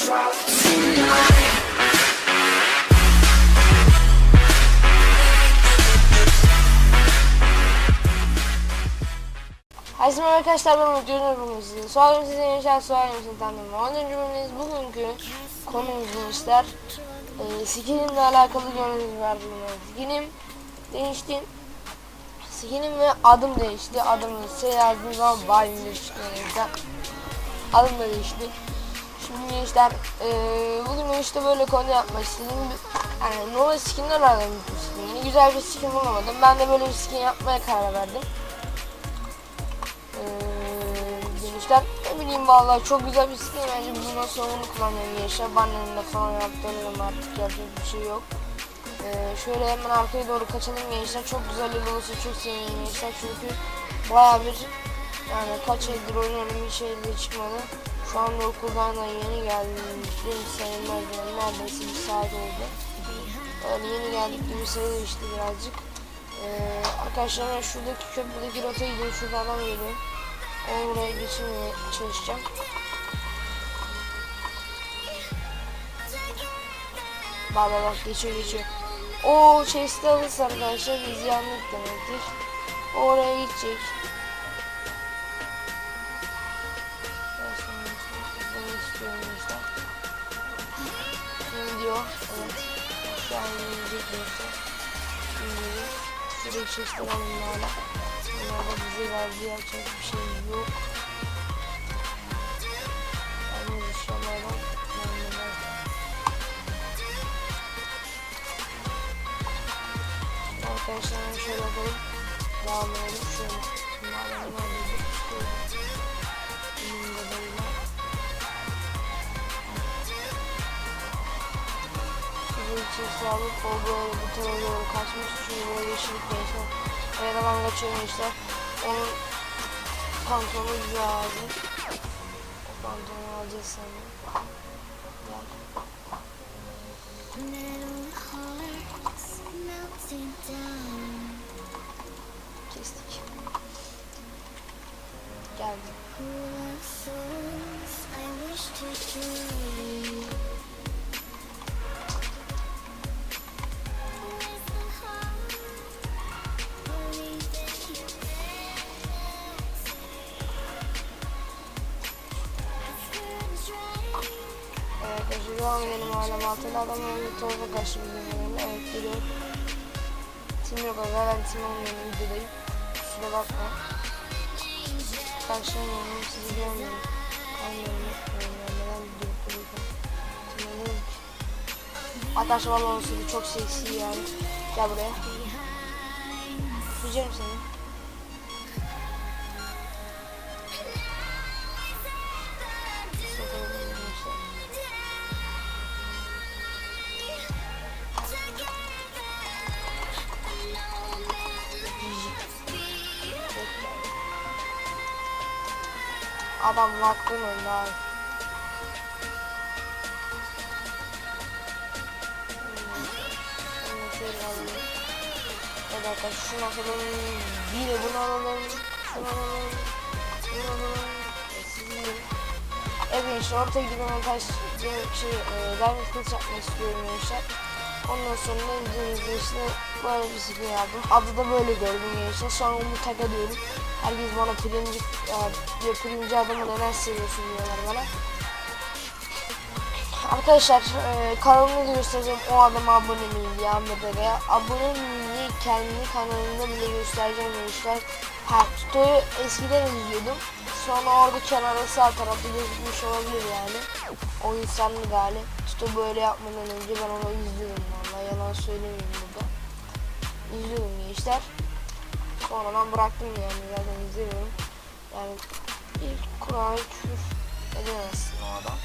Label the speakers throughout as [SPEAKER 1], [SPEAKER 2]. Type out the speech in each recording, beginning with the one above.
[SPEAKER 1] Herkese merhaba arkadaşlar ben Umut Yunus bugün sizin Sualım sizin yaşar sualımızın tanımı 10. bölümdeyiz bugünkü konumuzun işler? E, Skinimle alakalı gördüğünüz var bugün. Skinim değişti. Skinim ve adım değişti. Adımı S yazdığım zaman Bayim'de çıkıyor. Gençler Adım da değişti Şimdi gençler e, bugün işte böyle konu yapmak istedim yani normal skinler aradım skinleri güzel bir skin bulamadım ben de böyle bir skin yapmaya karar verdim ee, demişler. Ne bileyim vallahi çok güzel bir skin bence bundan sonra onu kullanıyorum gençler. Banner'ında falan yaptırıyorum artık yapacak bir şey yok. Ee, şöyle hemen arkaya doğru kaçalım gençler. Çok güzel bir olursa çok sevinirim gençler çünkü baya bir yani kaç aydır oynuyorum bir şey de çıkmadı. Şu anda okuldan da yeni geldim. sayılmaz yani neredeyse bir saat oldu. Öyle yeni geldik gibi sayılır işte birazcık. Ee, arkadaşlar ben şuradaki köprüdeki rotaya gidiyorum. Şurada adam geliyor. Onu buraya geçirmeye çalışacağım. Bak bak bak geçiyor geçiyor. O chest'i alırsa arkadaşlar biz yandık demektir. Oraya gidecek. Şimdi Şuradaki chest'leri alın hala. Bunlarda bize verdiği yapacak bir şey yok. Yalnız eşyalardan mermiler. Arkadaşlar şöyle yapalım. Edelim. Şöyle. Bunlardan neredeydi? Şurada chest'i alıp o böyle bu tarafa doğru kaçmış. Çünkü böyle yeşillik. Evet adam kaçıyor gençler. Onun pantolonu lazım. O pantolonu alacağız sanırım. Gel. Kestik. Geldi. Devam edelim hala altılı adamın bir tarafa karşı bildirimlerine. Evet geliyor. Tim yok aga ben tim olmuyorum videodayım. Kusura bakma. Karşılamıyorum sizi görmüyorum. Kalmıyorum neden video duruyorken. Tim. Arkadaşlar valla onun çok seksi yani. Gel buraya. Tutacağım seni. Adam hakkın önünde abi. Evet arkadaşlar şunu alalım. Bir de bunu alalım. Şunu alalım. Bunu alalım. Siz bilin. Evet işte ortaya giden montaj şey, e, diamond kılıç yapmak istiyorum gençler. Ondan sonra videomuzda işte böyle bir skin yaptım. Adı da böyle gördüm gençler. Sonra onu taka diyorum. Herkes bana pirinci, e, pirinci adamı neden seviyorsun diyorlar bana. Arkadaşlar e, kanalımı göstereceğim o adama abone miyim Ahmet Aga'ya. Abone miyim kendi kanalımda bile göstereceğim gençler. Ha tutoyu eskiden izliyordum. Sonra orada kenara sağ tarafta gözükmüş olabilir yani. O insanlık hali. Tuto böyle yapmadan önce ben onu izliyordum vallahi yalan söylemeyeyim burada. İzliyordum gençler. Sonradan bıraktım yani zaten izliyorum. Yani ilk Kur'an'ı küfür edemezsin o adam.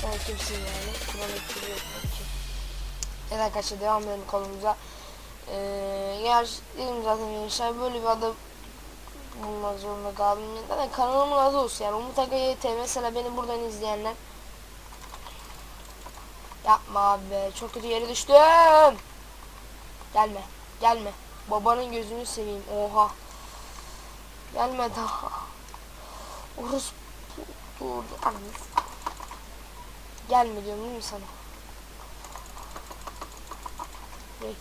[SPEAKER 1] Sen kimsin yani? Kur'an'ı küfür yok ki. Evet arkadaşlar devam edelim konumuza. Ee, gerçi dedim zaten gençler böyle bir adı bulmak zorunda kaldım. Zaten kanalımın adı olsun yani. Umut Aga YT mesela beni buradan izleyenler. Yapma abi. Çok kötü yere düştüm. Gelme. Gelme. Babanın gözünü seveyim. Oha. Gelme daha. Orası. Dur. Gelme diyorum değil mi sana? Evet.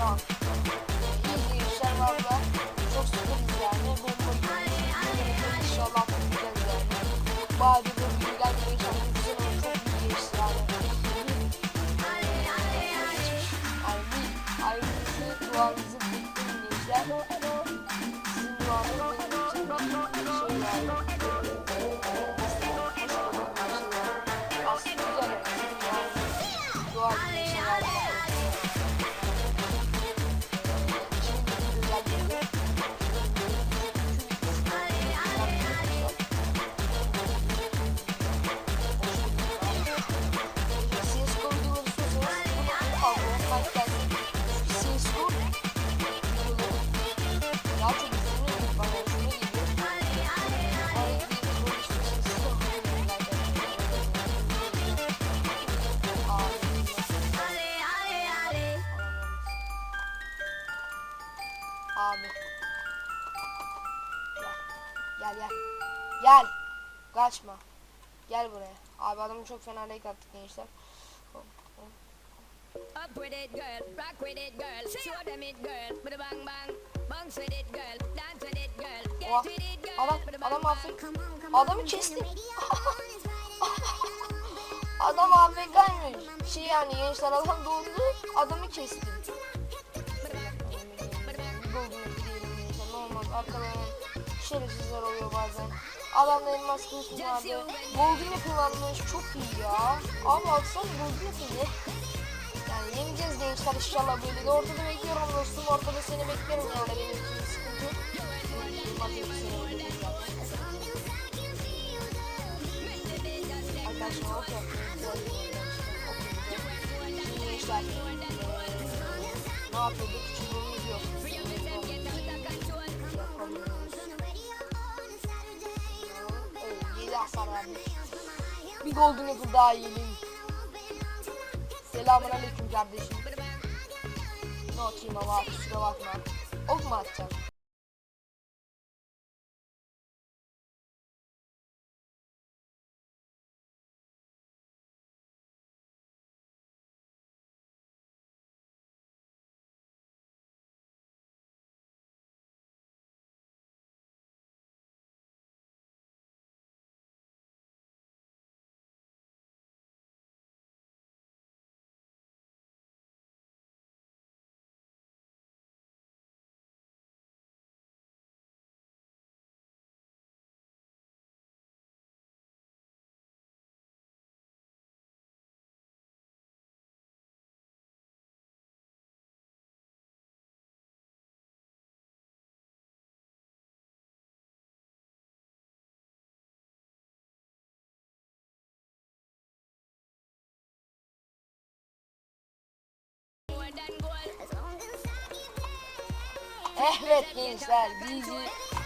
[SPEAKER 1] Şaştan. İyi. Çok sıkılız yani. Bomba gibi. İnşallah tutacağız yani. Bazı bir bilgiler çok güzel ama çok iyi geçti yani. Bir ayrıntı duanızı bekleyin gençler. Sizin duanız Gel. Kaçma. Gel buraya. Abi adamı çok fena like attık gençler.
[SPEAKER 2] Up with it, girl. Rock with it, girl. Show them it, girl. With a bang bang. Bounce with it, girl. Dance with it, girl. Get
[SPEAKER 1] Oha.
[SPEAKER 2] with it, girl.
[SPEAKER 1] Adam, adam affet. Adamı kestim. adam AFK'ymış. Şey yani gençler adam dondu. Adamı kestim. Ne olmaz. Arkadan şerefsizler oluyor bazen. Adamda elmas kılıç vardı. Golden varmış. Çok iyi ya. Abi alsana Golden Apple'ı. Yani yeneceğiz gençler inşallah böyle de ortada bekliyorum dostum ortada seni bekliyorum yani benim için sıkıntı yok. Arkadaşlar ok eee, ne yapıyorduk? Çubuğumuz yok. Verdik. Bir golden apple daha yiyelim. Selamun aleyküm kardeşim. Ne atayım ama kusura bakma. Ok mu atacaksın? Evet gençler bizi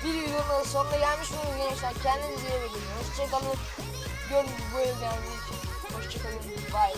[SPEAKER 1] bir videonun sonuna gelmiş bulunuyoruz gençler. Kendinize iyi bakın. Hoşçakalın. Gördüğünüz bu evde için. Hoşçakalın. Bye.